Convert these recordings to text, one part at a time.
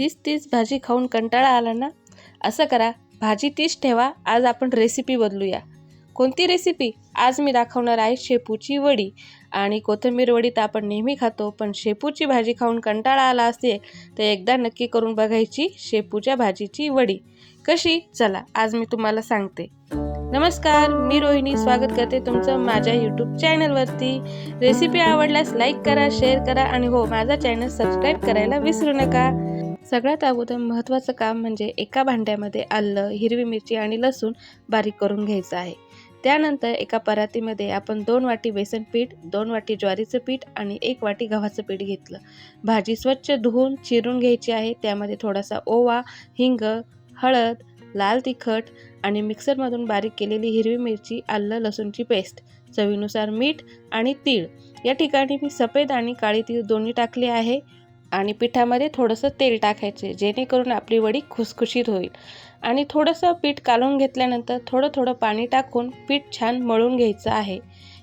तीच तीच भाजी खाऊन कंटाळा आला ना? असं करा भाजी तीच ठेवा आज आपण रेसिपी बदलूया. कोणती रेसिपी आज मी दाखवणार आहे शेपूची वडी. आणि कोथिंबीर वडी तर आपण नेहमी खातो पण शेपूची भाजी खाऊन कंटाळा आला असेल तर एकदा नक्की करून बघायची शेपूच्या भाजीची वडी. कशी? चला आज मी तुम्हाला सांगते. नमस्कार मी रोहिणी. स्वागत करते तुमचं माझ्या यूट्यूब चॅनलवरती रेसिपी आवडल्यास लाईक करा शेअर करा आणि हो माझा चॅनल सबस्क्राईब करायला विसरू नका. सगळ्यात अगोदर महत्त्वाचं काम म्हणजे एका भांड्यामध्ये आलं हिरवी मिरची आणि लसूण बारीक करून घ्यायचं आहे. त्यानंतर एका परातीमध्ये आपण दोन वाटी बेसन पीठ दोन वाटी ज्वारीचं पीठ आणि एक वाटी गव्हाचं पीठ घेतलं. भाजी स्वच्छ धुवून चिरून घ्यायची आहे. त्यामध्ये थोडासा ओवा हिंग हळद लाल तिखट आणि मिक्सरमधून बारीक केलेली हिरवी मिरची आलं लसूणची पेस्ट चवीनुसार मीठ आणि तीळ. या ठिकाणी मी सफेद आणि काळी तीळ दोन्ही टाकले आहे. आणि पिठामध्ये थोडंसं तेल टाकायचे जेणेकरून आपली वडी खुसखुशीत होईल. आणि थोडंसं पीठ कालून घेतल्यानंतर थोडं थोडं पाणी टाकून पीठ छान मळून घ्यायचं आहे.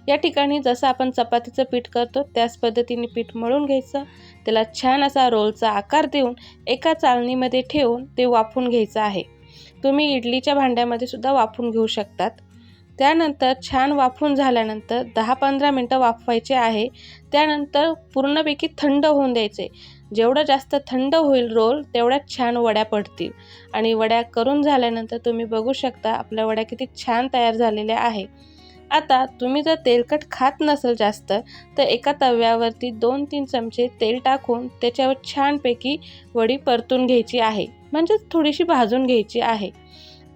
या ठिकाणी जसं आपण चपातीचं पीठ करतो त्याच पद्धतीने पीठ मळून घ्यायचं. त्याला छान असा रोलचा आकार देऊन एका चाळणीमध्ये ठेवून ते वाफून घ्यायचं आहे. तुम्ही इडलीच्या भांड्यामध्ये सुद्धा वाफून घेऊ शकतात. त्यानंतर छान वाफून झाल्यानंतर दहा पंधरा मिनटं वाफवायचे आहे. त्यानंतर पूर्णपैकी थंड होऊन द्यायचे. जेवढं जास्त थंड होईल रोल तेवढ्याच छान वड्या पडतील. आणि वड्या करून झाल्यानंतर तुम्ही बघू शकता आपल्या वड्या किती छान तयार झालेल्या आहे. आता तुम्ही जर तेलकट खात नसेल जास्त तर एका तव्यावरती दोन तीन चमचे तेल टाकून त्याच्यावर छानपैकी वडी परतून घ्यायची आहे. म्हणजेच थोडीशी भाजून घ्यायची आहे.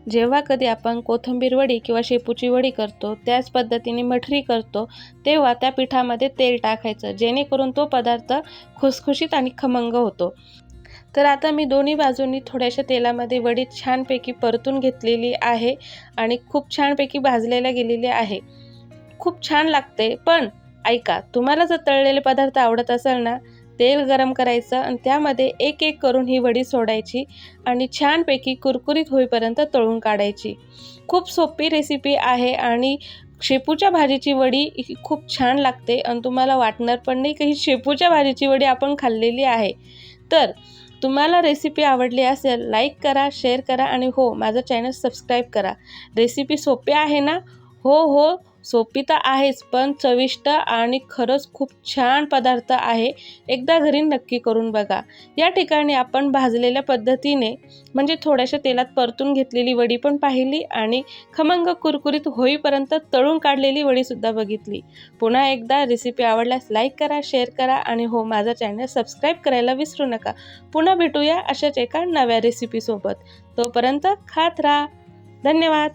जेव्हा कधी आपण कोथिंबीर वडी किंवा शेपूची वडी करतो त्याच पद्धतीने मठरी करतो तेव्हा त्या पिठामध्ये तेल टाकायचं जेणेकरून तो पदार्थ खुसखुशीत आणि खमंग होतो. तर आता मी दोन्ही बाजूंनी थोड्याशा तेलामध्ये वडी छानपैकी परतून घेतलेली आहे आणि खूप छानपैकी भाजलेल्या गेलेली आहे. खूप छान लागते पण ऐका तुम्हाला जर तळलेले पदार्थ आवडत असेल ना तेल गरम करायचं आणि त्यामध्ये एक एक करून ही वडी सोडायची आणि छानपैकी कुरकुरीत होईपर्यंत तळून काढायची. खूप सोपी रेसिपी आहे आणि शेपूच्या भाजीची वडी ही खूप छान लागते आणि तुम्हाला वाटणार पण नाही की ही शेपूच्या भाजीची वडी आपण खाल्लेली आहे. तर तुम्हाला रेसिपी आवडली असेल लाईक करा शेअर करा आणि हो माझं चॅनल सबस्क्राईब करा. रेसिपी सोपी आहे ना? हो हो. सोपी तर आहेच पण चविष्ट आणि खरंच खूप छान पदार्थ आहे. एकदा घरी नक्की करून बघा. या ठिकाणी आपण भाजलेल्या पद्धतीने म्हणजे थोड्याशा तेलात परतून घेतलेली वडी पण पाहिली आणि खमंग कुरकुरीत होईपर्यंत तळून काढलेली वडीसुद्धा बघितली. पुन्हा एकदा रेसिपी आवडल्यास लाईक करा शेअर करा आणि हो माझा चॅनल सबस्क्राईब करायला विसरू नका. पुन्हा भेटूया अशाच एका नव्या रेसिपीसोबत तोपर्यंत खात राहा. धन्यवाद.